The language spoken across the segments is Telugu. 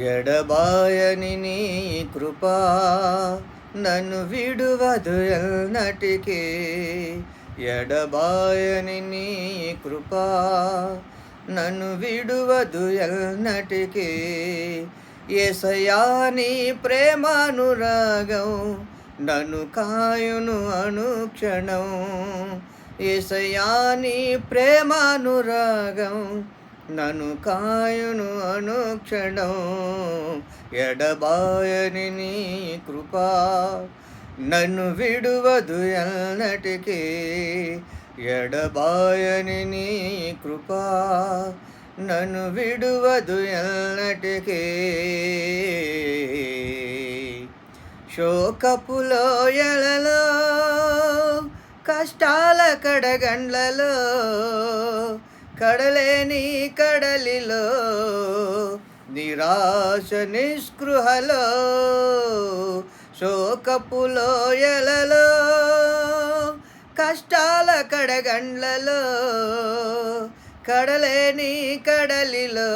ఎడబాయని నీ కృపా నన్ను విడువదు ఎన్నటికీ. ఎడబాయని నీ కృపా నన్ను విడువదు ఎన్నటికీ. ఏసయా నీ ప్రేమానురాగం నన్ను కాయును అనుక్షణం. ఏసయా నీ ప్రేమానురాగం నన్ను కాయును అను క్షణం ఎడబాయని నీ కృపా. నన్ను విడువదు ఎన్నటికీ ఎడబాయని నీ కృపా. నన్ను విడువదు ఎన్నటికీ శోకపులో ఎలలో కష్టాల కడగండ్లలో కడలేని కడలిలో నిరాశ నిస్పృహలో శోకపులో ఎలలో కష్టాల కడగండ్లలో కడలేని కడలిలో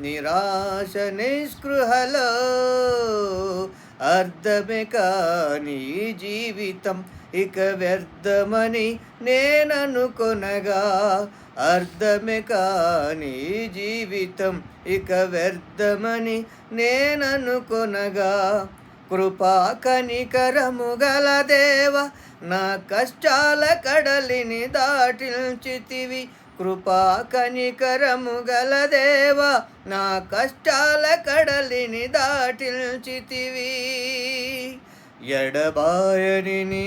నిరాశ నిస్పృహలో అర్ధమే కాని జీవితం ఇక వ్యర్థమని నేననుకొనగా అర్ధమే కాని జీవితం ఇక వ్యర్థమని నేననుకొనగా కృపా కనికరము గల దేవ నా కష్టాల కడలిని దాటిల్చితివి. కృపా కనికరము గల దేవ నా కష్టాల కడలిని దాటిల్చితివి. ఎడబాయని నీ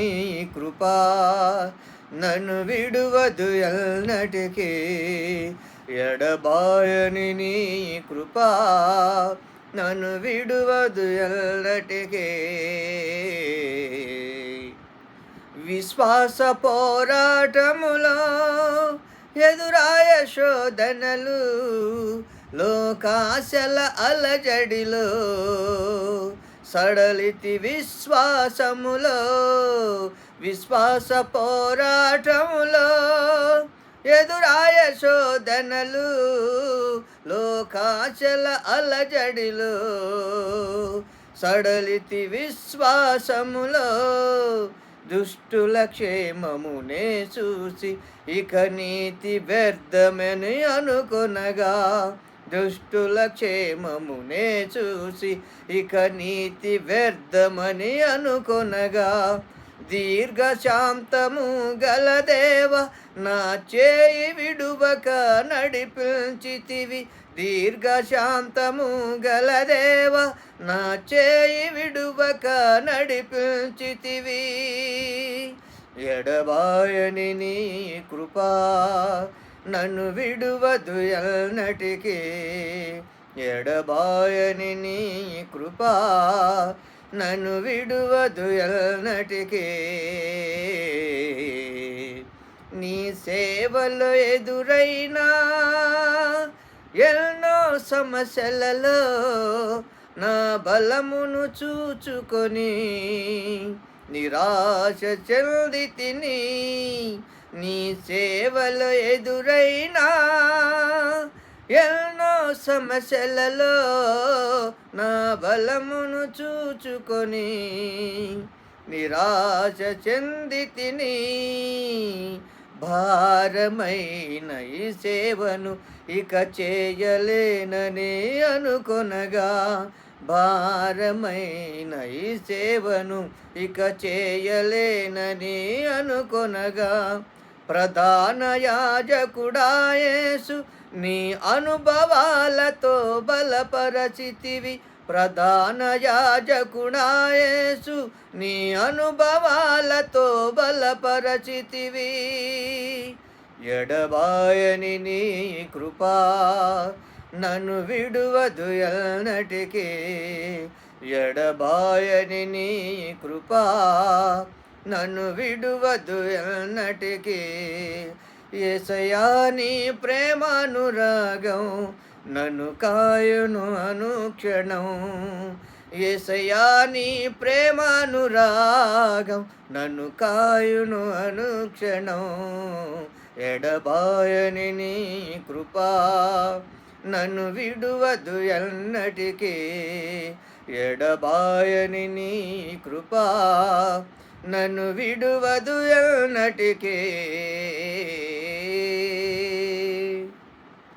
కృపా నన్ను విడువదు ఎన్నటికీ ఎడబాయని నీ కృపా. నన్ను విడువదు ఎల్లటికీ విశ్వాస పోరాటములో ఎదురాయ శోధనలు లోకాశల అలజడిలో సడలితి విశ్వాసములో విశ్వాస పోరాటములో ఎదురాయ శోధనలు లోకాచల అలజడిలో సడలితి విశ్వాసములో దుష్టుల క్షేమమునే చూసి ఇక నీతి వ్యర్థమని అనుకొనగా దుష్టుల క్షేమమునే చూసి ఇక నీతి వ్యర్థమని అనుకొనగా దీర్ఘశాంతము గలదేవ నా చేయి విడువక నడిపించితివి. దీర్ఘశాంతము గలదేవ నా చేయి విడువక నడిపించితివి. ఎడబాయని నీ కృపా నన్ను విడువదు ఎల్నటికి. ఎడబాయని నీ కృపా నన్ను విడువదు ఎన్నటికీ నీ సేవలో ఎదురైనా ఎన్నో సమస్యలలో నా బలమును చూచుకొని నిరాశ చెంది తిని నీ సేవలో ఎదురైనా ఎన్నో సమస్యలలో నా బలమును చూచుకొని నిరాశ చెంది తిని భారమైన ఈ సేవను ఇక చేయలేనని అనుకొనగా భారమైన ఈ సేవను ఇక చేయలేనని అనుకొనగా ప్రధాన యాజకుడాయేసు. నీ అనుభవాలతో బలపరచితివి ప్రధాన యాజకుడాయేసు. నీ అనుభవాలతో బలపరచితివి. ఎడబాయని నీ కృపా నన్ను విడువదు ఎన్నటికీ ఎడబాయని నీ కృపా నన్ను విడువదు ఎన్నటికీ. ఏసయా నీ ప్రేమానురాగం నన్ను కాయును అనుక్షణం. ఏసయా నీ ప్రేమానురాగం నన్ను కాయును అనుక్షణం. ఎడబాయని నీ కృపా నన్ను విడువదు ఎన్నటికీ. ఎడబాయని నీ కృపా నన్ను విడువదు ఎన్నటికీ.